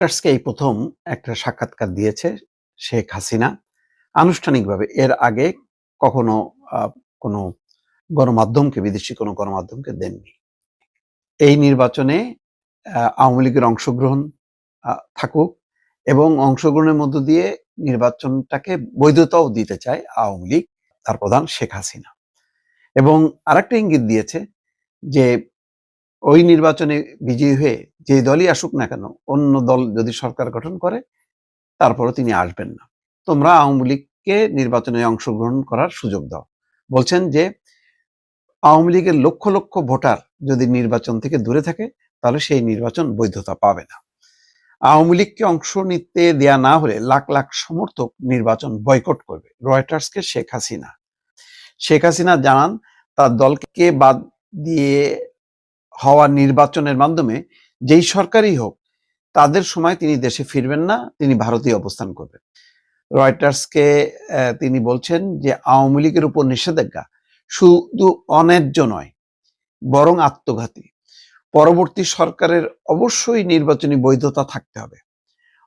রয়টার্সকে এই প্রথম একটা সাক্ষাৎকার দিয়েছে শেখ হাসিনা। আনুষ্ঠানিকভাবে এর আগে কখনো কোনো গণমাধ্যমকে, বিদেশি কোনো গণমাধ্যমকে দেননি। এই নির্বাচনে আওয়ামী লীগের অংশগ্রহণ থাকুক এবং অংশগ্রহণের মধ্য দিয়ে নির্বাচনটাকে বৈধতাও দিতে চায় আওয়ামী লীগ, তার প্রধান শেখ হাসিনা। এবং আরেকটা ইঙ্গিত দিয়েছে যে ওই নির্বাচনে বিজয়ী হয়ে যে দলই আসুক না কেন, অন্য দল যদি সরকার গঠন করে, তারপরও তিনি আসবেন না। তোমরা আওয়ামী লীগকে নির্বাচনে অংশগ্রহণ করার সুযোগ দাও। বলছেন যে, আওয়ামী লীগের লক্ষ লক্ষ ভোটার যদি নির্বাচন থেকে দূরে থাকে, তাহলে সেই নির্বাচন বৈধতা পাবে না। আওয়ামী লীগকে অংশ নিতে দেয়া না হলে লাখ লাখ সমর্থক নির্বাচন বয়কট করবে, রয়টার্সকে শেখ হাসিনা। শেখ হাসিনা জানান, তার দলকে বাদ দিয়ে হওয়া নির্বাচনের মাধ্যমে যেই সরকারই হোক, তাদের সময় তিনি দেশে ফিরবেন না, তিনি ভারতীয় অবস্থান করবেন। রয়টার্সকে তিনি বলছেন যে আওয়ামী লীগের উপর নিষেধাজ্ঞা শুধু অন্যায্য নয়, বরং আত্মঘাতী। পরবর্তী সরকারের অবশ্যই নির্বাচনী বৈধতা থাকতে হবে।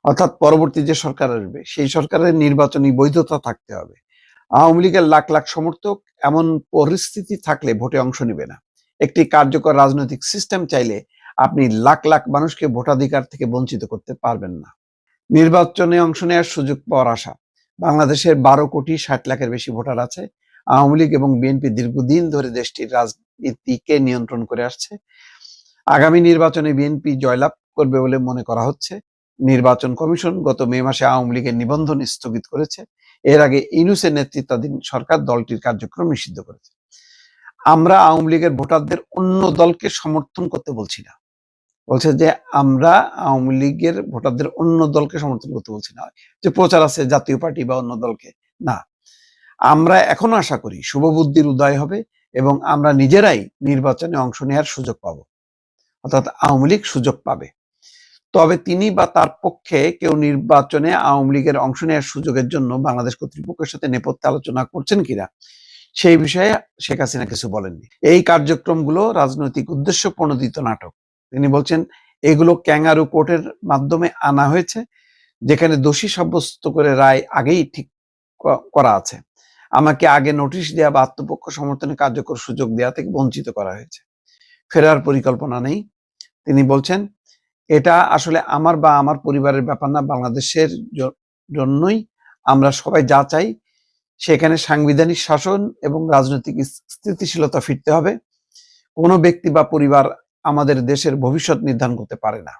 অর্থাৎ পরবর্তী যে সরকার আসবে, সেই সরকারের নির্বাচনী বৈধতা থাকতে হবে। আওয়ামী লীগের লাখ লাখ সমর্থক এমন পরিস্থিতি থাকলে ভোটে অংশ নেবে না। একটি কার্যকর রাজনৈতিক সিস্টেম চাইলে আপনি লাখ লাখ মানুষকে ভোটাধিকার থেকে বঞ্চিত করতে পারবেন না। নির্বাচনে অংশ নেওয়ার সুযোগ পাওয়ার আশা। বাংলাদেশের বারো কোটি ষাট লাখের বেশি ভোটার আছে। আওয়ামী লীগ এবং বিএনপি দীর্ঘদিন ধরে দেশটির রাজনীতিকে নিয়ন্ত্রণ করে আসছে। আগামী নির্বাচনে বিএনপি জয়লাভ করবে বলে মনে করা হচ্ছে। নির্বাচন কমিশন গত মে মাসে আওয়ামী লীগের নিবন্ধন স্থগিত করেছে। এর আগে ইনুসের নেতৃত্বাধীন সরকার দলটির কার্যক্রম নিষিদ্ধ করেছে। আমরা আওয়ামী লীগের ভোটারদের অন্য দলকে সমর্থন করতে বলছি না। বলছে যে, আমরা আওয়ামী লীগের ভোটারদের অন্য দলকে সমর্থন করতে বলছি না। যে প্রচার আছে জাতীয় পার্টি বা অন্য দলকে। না। আমরা এখনও আশা করি শুভবুদ্ধির উদয় হবে এবং আমরা নিজেরাই নির্বাচনে অংশ নেওয়ার সুযোগ পাবো। অর্থাৎ আওয়ামী লীগ সুযোগ পাবে। তবে তিনি বা তার পক্ষে কেউ নির্বাচনে আওয়ামী লীগের অংশ নেওয়ার সুযোগের জন্য বাংলাদেশ কর্তৃপক্ষের সাথে নেপথ্যে আলোচনা করছেন কিনা সেই বিষয়ে শেখ হাসিনা কিছু বলেননি। এই কার্যক্রমগুলো রাজনৈতিক উদ্দেশ্য প্রণোদিত নাটক। তিনি বলছেন, এগুলো ক্যাঙ্গারু কোর্টের মাধ্যমে আনা হয়েছে, যেখানে দোষী সাব্যস্ত করে রায় আগেই ঠিক করা আছে। আমাকে আগে নোটিশ দেওয়া বা আত্মপক্ষ সমর্থনে কার্যকর সুযোগ দেওয়া থেকে বঞ্চিত করা হয়েছে। ফেরার পরিকল্পনা নেই। তিনি বলছেন, এটা আসলে আমার বা আমার পরিবারের ব্যাপার না, বাংলাদেশের জন্যই আমরা সবাই যা চাই সেখানে সাংবিধানিক শাসন এবং রাজনৈতিক স্থিতিশীলতা ফিরতে হবে। কোনো ব্যক্তি বা পরিবার আমাদের দেশের ভবিষ্যৎ নির্ধারণ করতে পারে না।